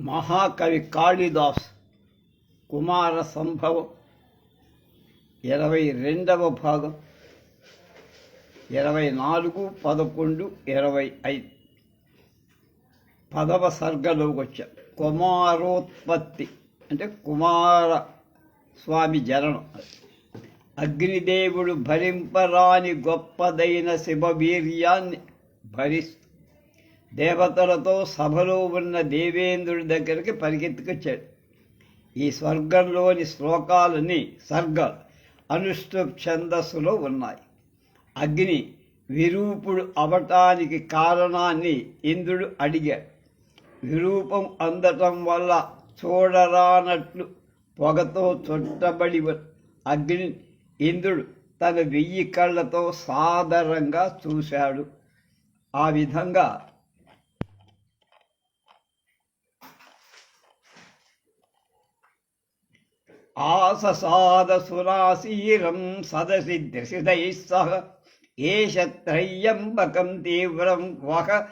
మహాకవి కాళిదాస్ కుమార సంభవం ఇరవై రెండవ భాగం ఇరవై నాలుగు పదకొండు ఇరవై ఐదు. పదవ సర్గలోకి వచ్చాం కుమారోత్పత్తి అంటే కుమార స్వామి జననం. అగ్నిదేవుడు భరింపరాని గొప్పదైన శివవీర్యాన్ని భరిస్తూ దేవతలతో సభలో ఉన్న దేవేంద్రుడి దగ్గరికి పరిగెత్తుకొచ్చాడు. ఈ స్వర్గంలోని శ్లోకాలని సర్గ అనుష్ఠు ఛందస్సులో ఉన్నాయి. అగ్ని విరూపుడు అవటానికి కారణాన్ని ఇంద్రుడు అడిగాడు. విరూపం అందటం వల్ల చూడరానట్లు పొగతో చుట్టబడి అగ్ని ఇంద్రుడు తన వెయ్యి కళ్ళతో సాదరంగా చూశాడు. ఆ విధంగా ఆససాదసురాశీరం సదసి దశిదైः సహ. ఏష త్రయ్యంబకం తీవ్రం వహ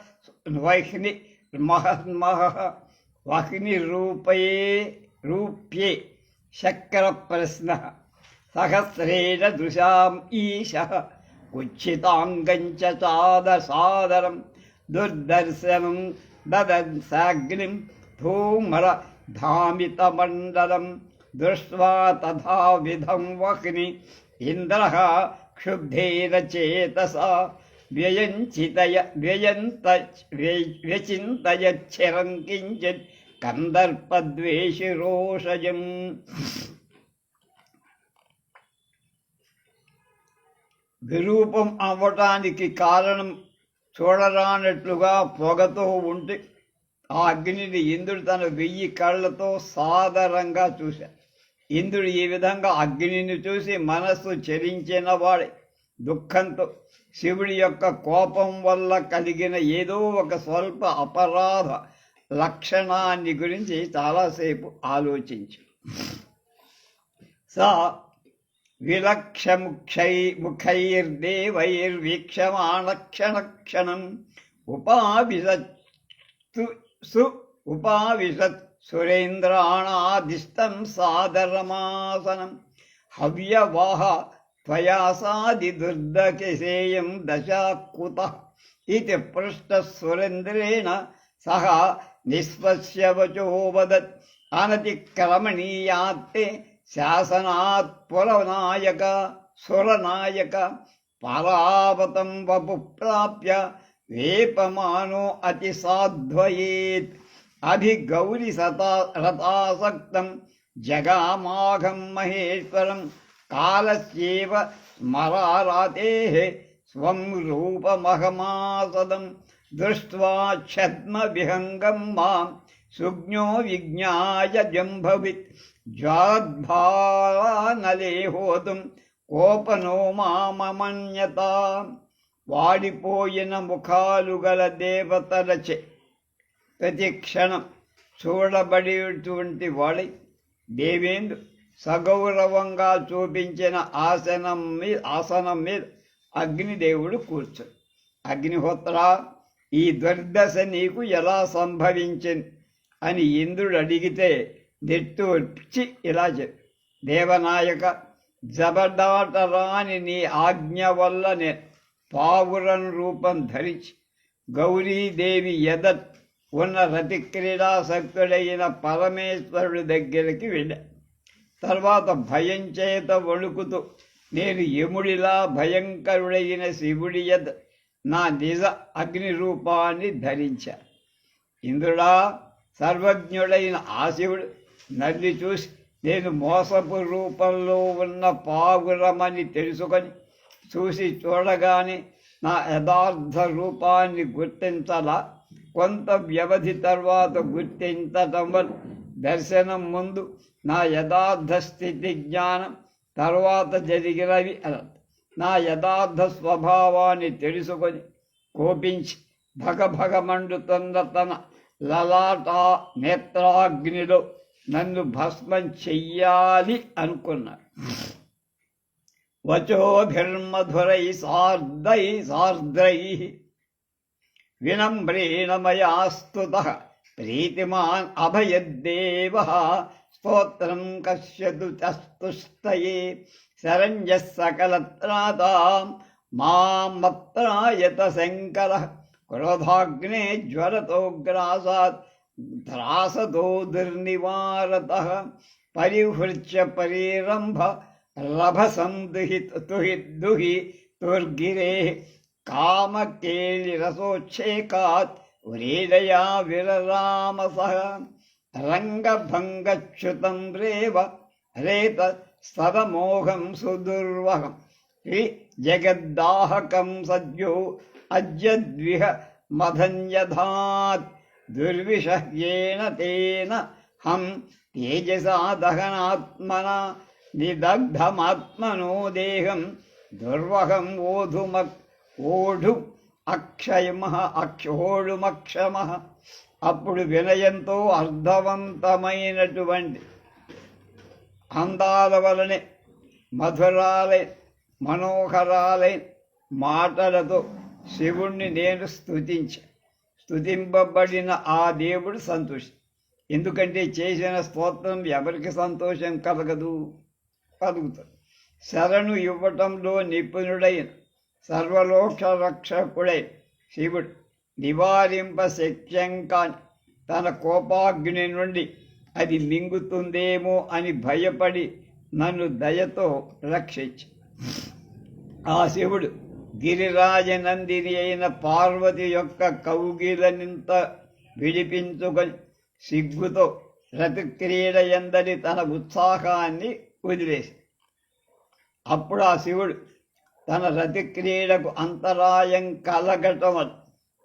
వహ్ని మహన్మహ. వహ్నిరూపయే రూప్యే శక్ర ప్రశ్న సహస్రేణ దృశాం ఈశ. ఉచ్చితాంగం చ చాదసాదరం దుర్దర్శనం దదన్సాగ్నిం ధూమ్ర ధామితమండలం దృష్ట్వా తథావిధం వగ్ని ఇంద్ర క్షుబ్ధేన చేతసా వ్యయంచితయ వ్యయంత వ్యచింతయచ్చిరం కించిత్ కందర్పద్వేషి రోషజం విరూపం అవ్వటానికి కారణం చూడరానట్లుగా పొగతో ఉంటే ఆ అగ్నిని ఇంద్రుడు తన వెయ్యి కళ్ళతో సాదరంగా చూశాడు. ఇంద్రుడు ఈ విధంగా అగ్నిని చూసి మనస్సు చరించిన వాడి దుఃఖంతో శివుడి యొక్క కోపం వల్ల కలిగిన ఏదో ఒక స్వల్ప అపరాధ లక్షణాన్ని గురించి చాలాసేపు ఆలోచించు. సా విలక్షముఖై ముఖైర్దేవైర్వీక్షమాణక్షణక్షణం ఉపావిశత్తు సు ఉపావిశత్ సురేంద్రాణాదిష్టం సాదరమాసనం. హవ్యవాహ త్వయాసాది దుర్దకిసేయం దశాకుత ఇది పృష్ట సురేంద్రేణ సహ నిస్పశ్యవచో వదత్ అనతిక్రమణీయాత్తే శాసనాత్ పురనాయక సురనాయక పరావతం వపు ప్రాప్య వేపమానో అతి సాధ్వయేత్ అభిగౌరి సతా రథాసక్తం జగామాఘం మహేశ్వరం కాలస్యేవ స్మరారాతే స్వం రూపమహమాసదం దృష్ట్వా ఛద్మ విహంగం మాం సుజ్ఞో విజ్ఞాయ జంభవిత్ జ్వాద్భానలే హోతుం కోపనో మామమన్యత వాడిపోయిన ముఖాలు గల దేవతలచే ప్రతి క్షణం చూడబడేటువంటి వాడై దేవేందు సగౌరవంగా చూపించిన ఆసనం మీద ఆసనం మీద అగ్నిదేవుడు కూర్చొని అగ్నిహోత్ర ఈ దుర్దశ నీకు ఎలా సంభవించింది అని ఇంద్రుడు అడిగితే నెట్టూర్చి ఇలా చెప్పి దేవనాయక జబదాటరాని నీ ఆజ్ఞ వల్ల నేను పావురం రూపం ధరించి గౌరీదేవి ఎదట్ ఉన్న రతి క్రీడాసక్తుడైన పరమేశ్వరుడి దగ్గరికి వెళ్ళా. తర్వాత భయం చేత వణుకుతూ నేను యముడిలా భయంకరుడైన శివుడి ఎద నా నిజ అగ్ని రూపాన్ని ధరించా. ఇంద్రుడా సర్వజ్ఞుడైన ఆ శివుడు నల్లి చూసి నేను మోసపు రూపంలో ఉన్న పావురమని తెలుసుకొని చూసి చూడగానే నా యథార్థ రూపాన్ని గుర్తించలా. కొంత వ్యవధి తర్వాత గుర్తించటం వల్ల దర్శనం ముందు నా యథార్థ స్థితి జ్ఞానం తర్వాత జరిగినవి అనంత నా యథార్థ స్వభావాన్ని తెలుసుకొని కోపించి భగభగమండుతున్న తన లలాటా నేత్రాగ్నిలో నన్ను భస్మం చెయ్యాలి అనుకున్నాడు వచోభిర్మధురై సార్దై సార్ద్రై विनम्रेण मया स्तुतः प्रीतिमान् अभयद्देवः स्तोत्रं कश्यतु चस्तुष्टये शरण्यः सकलत्राता माम् अत्रायत शङ्करः क्रोधाग्ने ज्वरतो ग्रासात् ध्रासतो दुर्निवारतः परिहृत्य परिरम्भ रभसं दुहि दुहि तुर्गिरेः వ్రీడయా విరరామసః రంగభంగచ్యుతం రేవ రేత సదమోహం సుదుర్వహం శ్రీ జగద్దాహకం సద్యో అజ్యద్విహ మధన్యధాత్ దుర్విషహ్యేన తేన హం తేజసా దహనాత్మన నిదగ్ధమాత్మనో దేహం దుర్వహం ఓధుమక్ ఓఢు అక్షయమ అక్షోళుమక్షమ అప్పుడు వినయంతో అర్థవంతమైనటువంటి అందాల వలనే మధురాలై మనోహరాలై మాటలతో శివుణ్ణి నేను స్థుతించ స్తుతింపబడిన ఆ దేవుడు సంతోషం. ఎందుకంటే చేసిన స్తోత్రం ఎవరికి సంతోషం కలగదు? కలుగుతుంది. శరణు ఇవ్వటంలో నిపుణుడైన సర్వలోక రక్షకుడైన శివుడు. నివారింప శక్యంకాని తన కోపాగ్ని నుండి అది మింగుతుందేమో అని భయపడి నన్ను దయతో రక్షించ. ఆ శివుడు గిరిరాజనందిని అయిన పార్వతి యొక్క కౌగిలనింత విడిపించుకొని సిగ్గుతో రతిక్రీడ ఎందరి తన ఉత్సాహాన్ని వదిలేసి. అప్పుడు ఆ శివుడు తన రతిక్రీడకు అంతరాయం కలగటం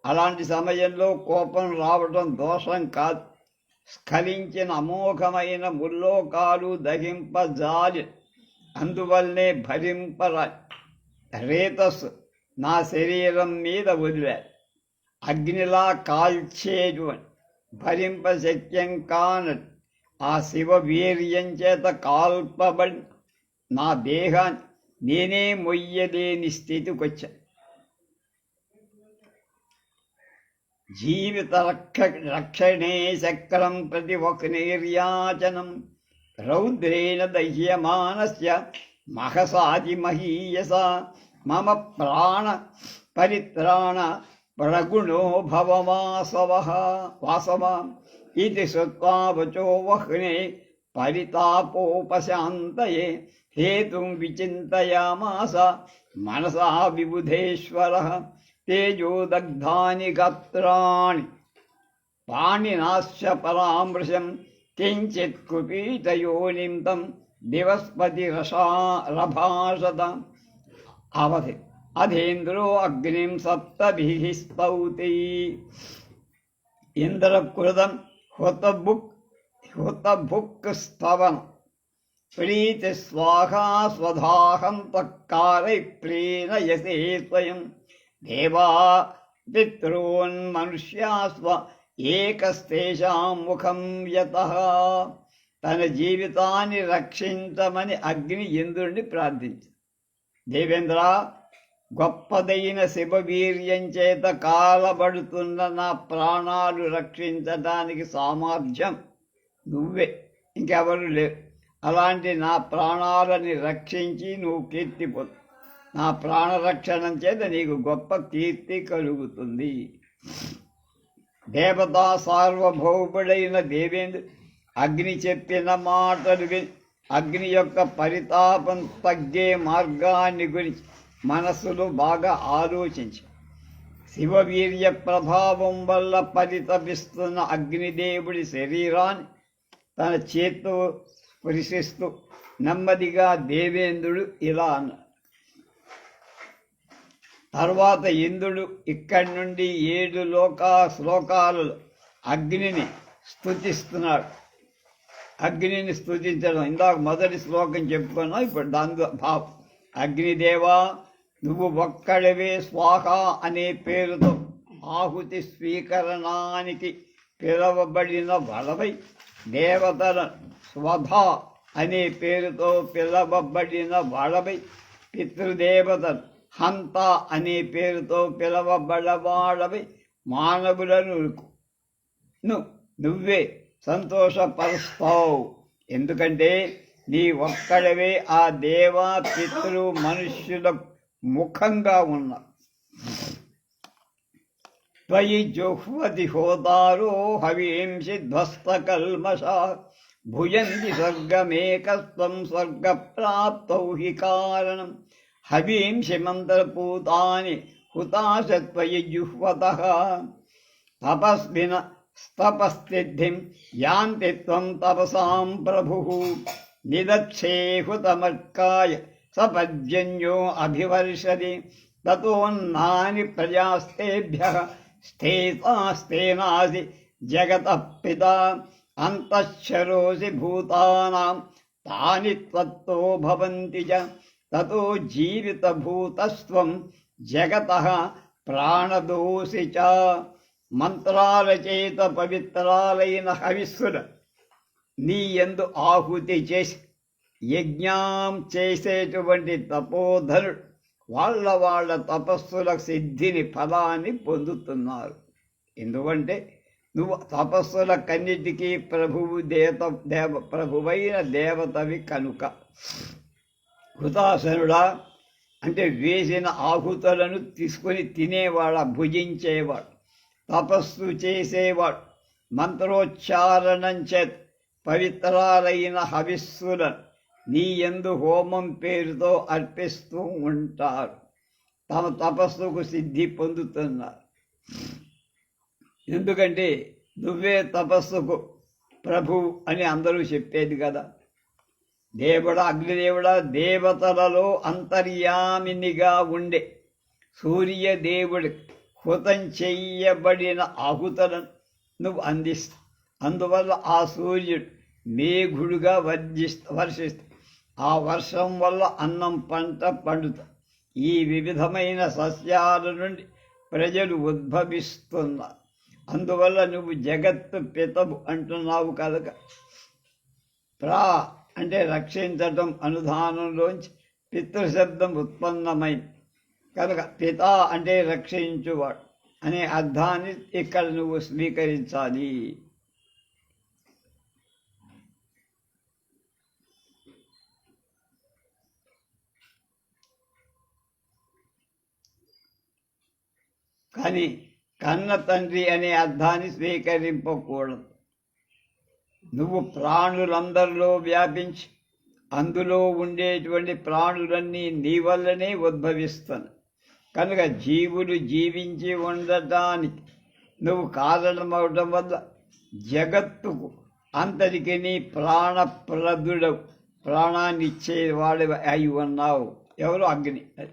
అలాంటి సమయంలో కోపం రావటం దోషం కాదు. స్ఖలించిన అమోఘమైన ముల్లోకాలు దహింపజాలి. అందువల్లనే భరింపరా రేతస్సు నా శరీరం మీద వదిలారు అగ్నిలా కాల్చేటువంటి భరింప శక్యం కానట్టు ఆ శివ వీర్యం చేత కాల్పబడి నా దేహాన్ని నేనే మొయ్యలేని స్థితికి వచ్చా జీవిత రక్ష రక్షణే చక్రం ప్రతి ఒక నిర్యాచనం. రౌద్రేణ దహ్యమానస్య మహసాది మహీయస. మమ ప్రాణ పరిత్రాణ ప్రగుణో భవవాసవ వాసవ ఇది శ్రుత్వా వచో వహ్నే పరితాపోపశాంతయే హేతుం విచింతయామాస మనసా విబుధేశ్వర తేజోదగ్ధాని గత్రాణి పాణినాశ పరామృశం కించిత్ కుపీతయోనిం తం దివస్పతి రసా రభాషత అవధి అధేంద్రో అగ్నిం సప్తభిస్తౌతి ఇంద్రకృతం హుతబుక్ హృతభుక్ స్తవన ప్రీతి స్వాహా స్వధాహం త్వక్కారై ప్రీణయసే స్వయం. దేవా పితॄన్ మనుష్యా స్వ ఏకస్తేషాం ముఖం యత. తన జీవితాన్ని రక్షించమని అగ్ని ఇంద్రుణ్ణి ప్రార్థించి. దేవేంద్ర గొప్పదైన శివవీర్యం చేత కాలబడుతున్న నా ప్రాణాలు రక్షించడానికి సామర్థ్యం నువ్వే. ఇంకెవరు లేరు అలాంటి నా ప్రాణాలని రక్షించి నువ్వు కీర్తి పొందు నా ప్రాణరక్షణం చేత నీకు గొప్ప కీర్తి కలుగుతుంది. దేవతా సార్వభౌముడైన దేవేంద్ర అగ్ని చెప్పిన మాటలు విని అగ్ని యొక్క పరితాపం తగ్గే మార్గాన్ని గురించి మనస్సులో బాగా ఆలోచించి. శివవీర్య ప్రభావం వల్ల పరితపిస్తున్న అగ్నిదేవుడి శరీరాన్ని తన చేత్తో స్పృశిస్తూ నెమ్మదిగా దేవేంద్రుడు ఇలా అన్నాడు. తర్వాత ఇంద్రుడు ఇక్కడి నుండి ఏడు లోకా శ్లోకాలలో అగ్నిని స్థుతిస్తున్నాడు అగ్నిని స్థుతించడం ఇందాక మొదటి శ్లోకం చెప్పుకున్నాం ఇప్పుడు దాని భావం అగ్నిదేవా నువ్వు ఒక్కడవే స్వాహ అనే పేరుతో ఆహుతి స్వీకరణానికి పిలవబడిన వలవై దేవతల స్వధ అనే పేరుతో పిలవబడిన వాళ్ళపై పితృదేవతలు హంత అనే పేరుతో పిలవబడవాడవై మానవులను ను నువ్వే సంతోషపరుస్తావు. ఎందుకంటే నీ ఒక్కడవే ఆ దేవా పితృ మనుష్యుల ముఖంగా त्वयि जुह्वदिहोदारो होतारो ध्वस्तकल्मषा भुजन्ति स्वर्गमेकस्त्वं स्वर्गप्राप्तौ हि कारणम् हवींसि मन्त्रपूतानि हुताश त्वयि जुह्वतः। तपस्विन स्तपस्तिद्धिं यान्ति त्वं तपसां प्रभुः। निदक्षेहुतमर्काय सपज्जन्यो अभिवर्षति। ततोन्नानि प्रजास्तेभ्यः। స్థేతాస్తేనాసి జగత పిత అంతఃశరోసి భూతానాం తాని త్వత్తో భవంతి చ తతో జీవితభూతస్త్వం జగత ప్రాణదోసి చ. మంత్రాల చేత పవిత్రాలైన హవిస్సుల నీ ఎందు ఆహుతి చేసి యజ్ఞం చేసేటువంటి తపోధనుడు వాళ్ళ వాళ్ళ తపస్సుల సిద్ధిని ఫలాన్ని పొందుతున్నారు. ఎందుకంటే నువ్వు తపస్సులకన్నిటికీ ప్రభువు దేవత దేవ ప్రభువైన దేవతవి కనుక. హుతాసనుడా అంటే వేసిన ఆహుతులను తీసుకొని తినేవాడు భుజించేవాడు తపస్సు చేసేవాడు మంత్రోచ్చారణం చేత్ పవిత్రాలైన హవిస్సులను నీ ఎందు హోమం పేరుతో అర్పిస్తూ ఉంటారు. తమ తపస్సుకు సిద్ధి పొందుతున్నారు. ఎందుకంటే నువ్వే తపస్సుకు ప్రభు అని అందరూ చెప్పేది కదా. దేవుడా అగ్నిదేవుడా దేవతలలో అంతర్యామినిగా ఉండే సూర్యదేవుడి హుతం చెయ్యబడిన ఆహుతలను నువ్వు అందిస్తా. అందువల్ల ఆ సూర్యుడు మేఘుడుగా వర్జిస్త వర్షిస్తా. ఆ వర్షం వల్ల అన్నం పంట పండుతా. ఈ వివిధమైన సస్యాల నుండి ప్రజలు ఉద్భవిస్తున్నారు. అందువల్ల నువ్వు జగత్తు పితము అంటున్నావు కనుక ప్రా అంటే రక్షించటం అనుధానంలోంచి పితృశబ్దం ఉత్పన్నమైంది కనుక పిత అంటే రక్షించువాడు అనే అర్థాన్ని ఇక్కడ నువ్వు స్వీకరించాలి. కానీ కన్న తండ్రి అనే అర్థాన్ని స్వీకరింపకూడదు. నువ్వు ప్రాణులందరిలో వ్యాపించి అందులో ఉండేటువంటి ప్రాణులన్నీ నీ వల్లనే ఉద్భవిస్తాను. కనుక జీవులు జీవించి ఉండటానికి నువ్వు కారణమవటం వల్ల జగత్తుకు అంతటికి నీ ప్రాణప్రదుడవు ప్రాణాన్ని ఇచ్చేవాడు అయి ఉన్నావు. ఎవరు అగ్ని? అది.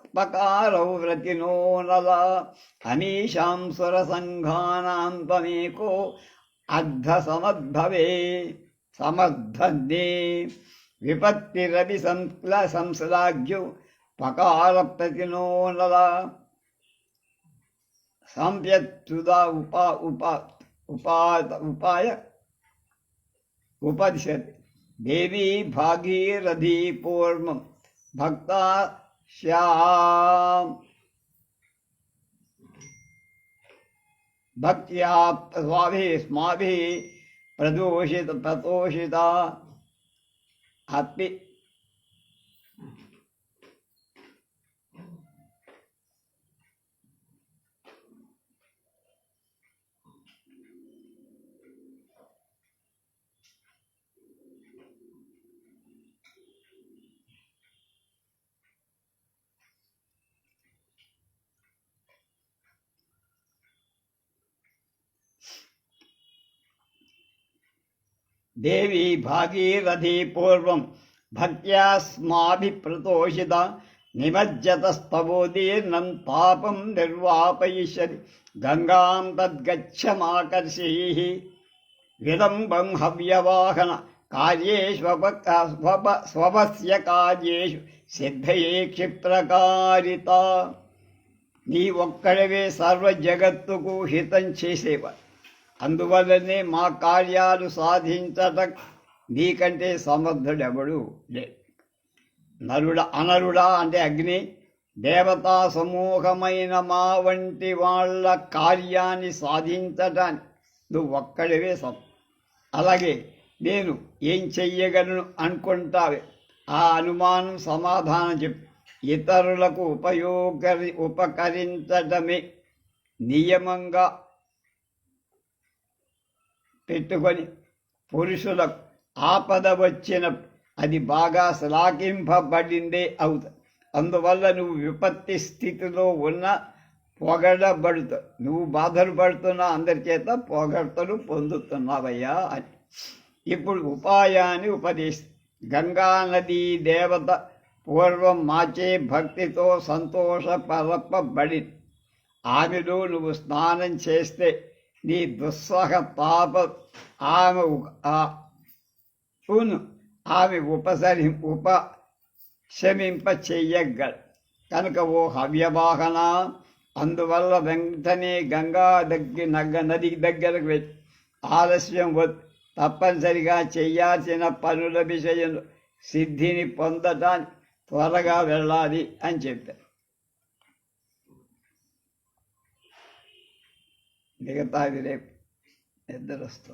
पकारौ व्रतिनो नल सुरसङ्घानां त्वमेको अर्धसमद्भवे समद्धन्ये विपत्तिरपि संक्ल संश्लाघ्यो पकारप्रतिनो नल सम्प्यत्सुदा उपा उपा उपाय उपदिशति देवी भागीरथी पूर्वं भक्ता श्याम। भक्त्या स्वाभिस्माभिः प्रदूषितप्रतोषिता अपि దేవి భాగీరథీ పూర్వం భక్త్యాస్మాభిప్రతోషిత నిమజ్జతస్తవోదీర్ణం పాపం నిర్వాపయిష్యతి గంగాం తద్గచ్చమాకర్షి విలంబం హవ్యవాహన కార్యేష్వప స్వపస్య కార్యేషు సిద్ధయే క్షిప్రకారిత. నీ ఒక్కడవే సర్వ జగత్తుకు హితం చేసేవారు అందువల్లనే మా కార్యాలు సాధించట నీకంటే సమర్థుడెవడు లేడు నరుడ అనరుడా అంటే అగ్ని దేవతా సమూహమైన మా వంటి వాళ్ళ కార్యాన్ని సాధించటానికి నువ్వు ఒక్కడివే సం అలాగే నేను ఏం చెయ్యగలను అనుకుంటావే? ఆ అనుమానం సమాధానం చెప్పు. ఇతరులకు ఉపయోగ ఉపకరించడమే నియమంగా పెట్టుకొని పురుషులకు ఆపద వచ్చిన అది బాగా శ్లాఘింపబడిందే అవుతుంది అందువల్ల నువ్వు విపత్తి స్థితిలో ఉన్న పొగడబడుతావు నువ్వు బాధలు పడుతున్నా అందరి చేత పొగడ్తలు పొందుతున్నావయ్యా అని. ఇప్పుడు ఉపాయాన్ని ఉపదేశి గంగా నదీ దేవత పూర్వం మాచే భక్తితో సంతోషపరపబడి ఆమెలో నువ్వు స్నానం చేస్తే నీ దుస్సహ పాప ఆమె ఉను ఆమె ఉపసరి ఉప క్షమింప చెయ్యగల్ కనుక ఓ హవ్యవాహన అందువల్ల వెంటనే గంగా దగ్గర నగ్గ నది దగ్గరకు వెళ్ళి ఆలస్యం వద్దు తప్పనిసరిగా చేయాల్సిన పనుల విషయంలో సిద్ధిని పొందటానికి త్వరగా వెళ్ళాలి అని చెప్పారు. നികത്താതിലെ എന്തരസ്ഥ